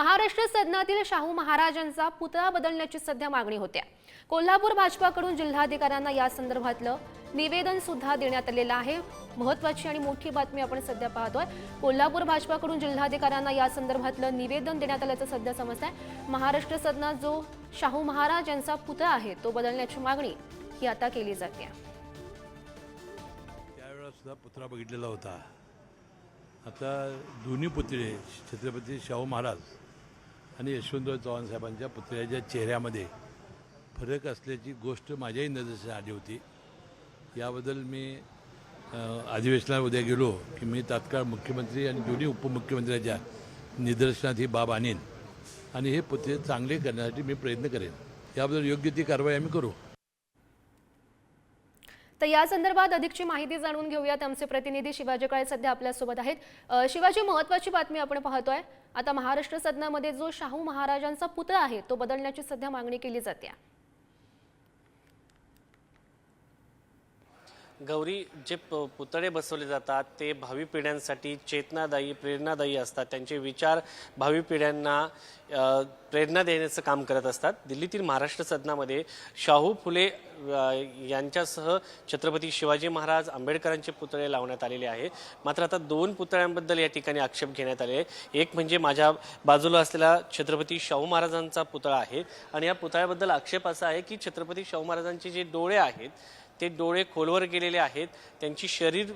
महाराष्ट्र सदनातील शाहू महाराजांचा पुतळा बदलण्याची सध्या मागणी होत्या. कोल्हापूर भाजपाकडून जिल्हाधिकाऱ्यांना या संदर्भातलं निवेदन सुद्धा देण्यात आलेलं आहे. महत्वाची आणि मोठी बातमी आपण सध्या पाहतोय. कोल्हापूर भाजपाकडून जिल्हाधिकाऱ्यांना या संदर्भातलं निवेदन देण्यात आल्याचं सध्या समजत आहे महाराष्ट्र सदनात जो शाहू महाराज यांचा पुतळा आहे तो बदलण्याची मागणी ही आता केली जाते. त्यावेळेला सुद्धा पुतळा बघितलेला होता. आता दोन्ही पुतळे छत्रपती शाहू महाराज आणि यशवंतराव चव्हाण साहेबांच्या पुतळ्याच्या चेहऱ्यामध्ये फरक असल्याची गोष्ट माझ्याही नजरेस आली होती. याबद्दल मी अधिवेशनात अधिवेशनाला उद्या गेलो की मी तात्काळ मुख्यमंत्री आणि दोन्ही उपमुख्यमंत्र्यांच्या निदर्शनात ही बाब आणेन आणि हे पुतळे चांगले करण्यासाठी मी प्रयत्न करेन. याबद्दल योग्य ती कारवाई आम्ही करू. तर या संदर्भात अधिकची माहिती जाणून घेऊयात आमचे प्रतिनिधी शिवाजी काळे सध्या आपल्यासोबत आहेत. शिवाजी महत्वाची बातमी आपण पाहतोय. आता महाराष्ट्र सदनामध्ये जो शाहू महाराजांचा पुतळा आहे तो बदलण्याची सध्या मागणी केली जाते. गौरी जे प- पुतळे बसवले जातात ते भावी पिढ्यांसाठी चेतनादायी प्रेरणादायी असतात. त्यांचे विचार भावी पिढ्यांना प्रेरणा देण्याचं काम करत असतात. दिल्लीतील महाराष्ट्र सदनामध्ये शाहू फुले यांच्यासह छत्रपती शिवाजी महाराज आंबेडकरांचे पुतळे लावण्यात आलेले आहे. मात्र आता दोन पुतळ्यांबद्दल या ठिकाणी आक्षेप घेण्यात आले आहे एक म्हणजे माझ्या बाजूला असलेला छत्रपती शाहू महाराजांचा पुतळा आहे आणि या पुतळ्याबद्दल आक्षेप असा आहे की छत्रपती शाहू महाराजांचे जे डोळे आहेत ते डोळे खोलवर गेलेले आहेत. त्यांची शरीर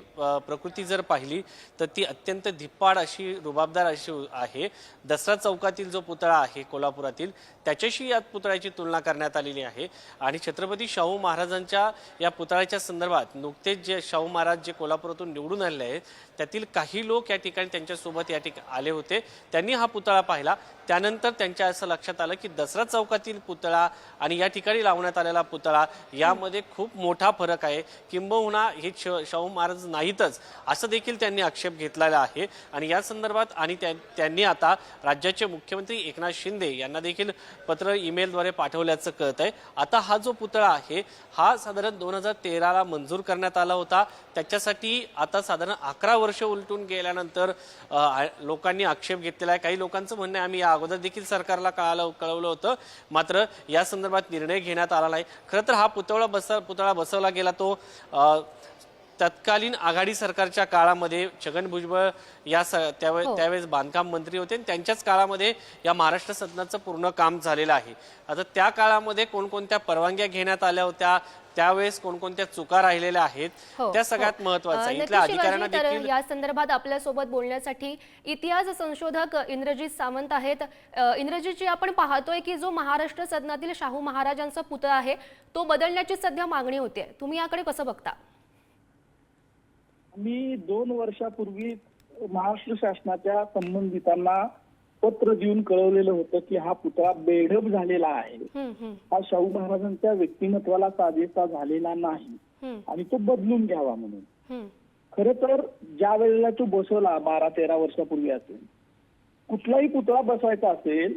प्रकृती जर पाहिली तर ती अत्यंत धिप्पाड अशी रुबाबदार अशी आहे. दसरा चौकातील जो पुतळा पुतळा आहे कोल्हापुरातील. त्याच्याशी या पुतळ्याची तुलना करण्यात आलेली आहे. आणि छत्रपती शाहू महाराजांच्या या पुतळ्याच्या संदर्भात नुकतेच जे शाहू महाराज जे कोल्हापुरातून निवडून आलेले आहेत त्यातील काही लोक या ठिकाणी त्यांच्यासोबत या ठिकाणी आले होते. त्यांनी हा पुतळा पाहिला. त्यानंतर त्यांच्या असं लक्षात आलं की दसरा चौकातील पुतळा आणि या ठिकाणी लावण्यात आलेला पुतळा यामध्ये खूप मोठा फरक आहे. किंबहुना हे श- शाहू महाराज नाहीतच असं देखील त्यांनी आक्षेप घेतलेला आहे. आणि या संदर्भात आणि त्यांनी आता राज्याचे मुख्यमंत्री एकनाथ शिंदे यांना देखील पत्र ईमेलद्वारे पाठवल्याचं कळत आहे आता हा जो पुतळा आहे हा साधारण दोन हजार तेराला मंजूर करण्यात आला होता. त्याच्यासाठी आता साधारण अकरा वर्ष उलटून गेल्यानंतर लोकांनी आक्षेप घेतलेला आहे. काही लोकांचं म्हणणं आहे आम्ही या अगोदर देखील सरकारला कळालं कळवलं होतं. मात्र या संदर्भात निर्णय घेण्यात आला नाही. खरं तर हा पुतळा बस पुतळा बसवला गेला तो तत्कालीन आघाडी सरकारच्या काळामध्ये छगन भुजबळ या स हो. त्यावेळेस बांधकाम मंत्री होते आणि त्यांच्याच काळामध्ये या महाराष्ट्र सदनाचं पूर्ण काम झालेलं आहे. आता त्या काळामध्ये कोणकोणत्या परवानग्या घेण्यात आल्या होत्या? त्यावेळेस कोणकोणत्या चुका राहिलेल्या आहेत? हो, त्या सगळ्यात हो. महत्वाचं अ, आहे. नक्की इथल्या अधिकाऱ्यांना शिवाजी, तर देखील या संदर्भात आपल्यासोबत बोलण्यासाठी इतिहास संशोधक इंद्रजित सावंत आहेत. इंद्रजितजी आपण पाहतोय की जो महाराष्ट्र सदनातील शाहू महाराजांचा पुतळा आहे तो बदलण्याची सध्या मागणी होते तुम्ही याकडे कसं बघता? मी दोन वर्षापूर्वी महाराष्ट्र शासनाच्या संबंधितांना पत्र देऊन कळवलेलं होतं की हा पुतळा बेढप झालेला आहे. हा शाहू महाराजांच्या व्यक्तिमत्वाला साजेसा झालेला नाही. आणि तो बदलून घ्यावा म्हणून. खर तर ज्या वेळेला तो बसवला बारा तेरा वर्षापूर्वी असेल कुठलाही पुतळा बसवायचा असेल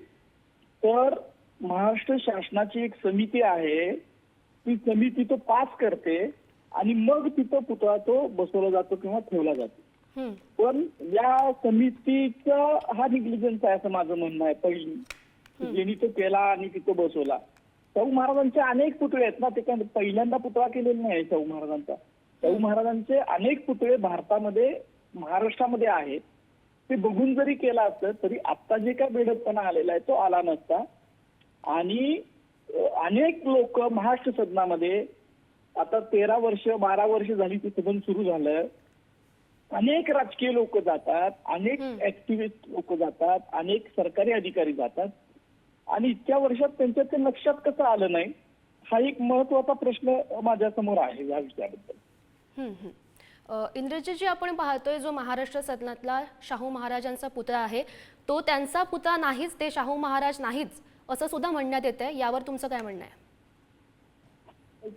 तर महाराष्ट्र शासनाची एक समिती आहे. ती समिती तो पास करते. आणि मग तिथं पुतळा तो बसवला जातो किंवा ठेवला जातो. पण या समितीचा हा निग्लिजन्स आहे असं माझं म्हणणं आहे. पहिली ज्यांनी तो केला आणि तिथं बसवला. शाहू महाराजांचे अनेक पुतळे आहेत ना ते काय पहिल्यांदा पुतळा केलेला नाही शाहू महाराजांचा. शाहू महाराजांचे अनेक पुतळे भारतामध्ये महाराष्ट्रामध्ये आहेत. ते बघून जरी केला असतं तरी आता जे काय बेडकपणा आलेला आहे तो आला नसता. आणि अनेक लोक महाराष्ट्र सदनामध्ये आता तेरा वर्ष बारा वर्ष झाली ते सदन सुरू झालं. अनेक राजकीय लोक जातात अनेक. ऍक्टिव्हिस्ट लोक जातात अनेक सरकारी अधिकारी जातात. आणि इतक्या वर्षात त्यांच्या ते लक्षात कसं आलं नाही? हा एक महत्त्वाचा प्रश्न माझ्यासमोर आहे या विषयाबद्दल. हम्म, हम्म. अ, इंद्रजितजी आपण पाहतोय जो महाराष्ट्र सदनातला शाहू महाराजांचा पुतळा आहे तो त्यांचा पुतळा नाहीच ते शाहू महाराज नाहीच असं सुद्धा म्हणण्यात येतंय. यावर तुमचं काय म्हणणं आहे?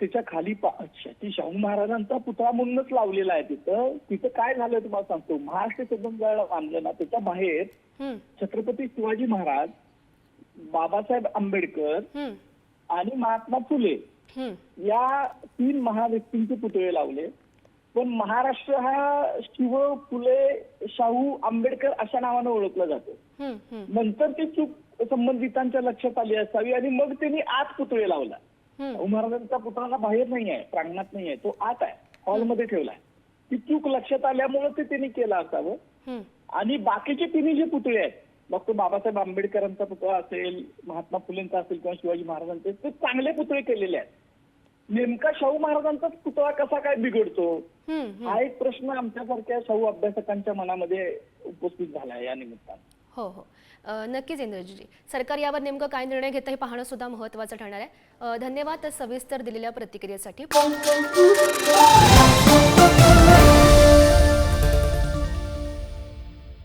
त्याच्याखाली ती शाहू महाराजांचा पुतळा म्हणूनच लावलेला आहे तिथं. तिथं काय झालं तुम्हाला सांगतो. महाराष्ट्र सदन ज्यावेळेला बांधलं ना त्याच्या बाहेर छत्रपती शिवाजी महाराज बाबासाहेब आंबेडकर आणि महात्मा फुले या तीन महाव्यक्तींचे पुतळे लावले. पण महाराष्ट्र हा शिव फुले शाहू आंबेडकर अशा नावानं ओळखला जातो. नंतर ती चूक संबंधितांच्या लक्षात आली असावी आणि मग त्यांनी आत पुतळे लावला. शाहू महाराजांचा पुतळा बाहेर नाही आहे प्रांगणात नाही आहे तो आत आहे हॉलमध्ये ठेवलाय. ती चूक लक्षात आल्यामुळे ते त्यांनी केलं असावं. आणि बाकीचे तिन्ही जे पुतळे आहेत डॉक्टर बाबासाहेब आंबेडकरांचा पुतळा असेल महात्मा फुलेंचा असेल किंवा शिवाजी महाराजांचे ते चांगले पुतळे केलेले आहेत. नेमका शाहू महाराजांचाच पुतळा कसा काय बिघडतो. हा एक प्रश्न आमच्यासारख्या शाहू अभ्यासकांच्या मनामध्ये उपस्थित झाला आहे या निमित्तानं. हो हो. नक्कीच इंद्रजीजी सरकार यावर नेमकं काय निर्णय घेतं हे पाहणं सुद्धा महत्त्वाचं ठरणार आहे. धन्यवाद सविस्तर दिलेल्या प्रतिक्रियेसाठी.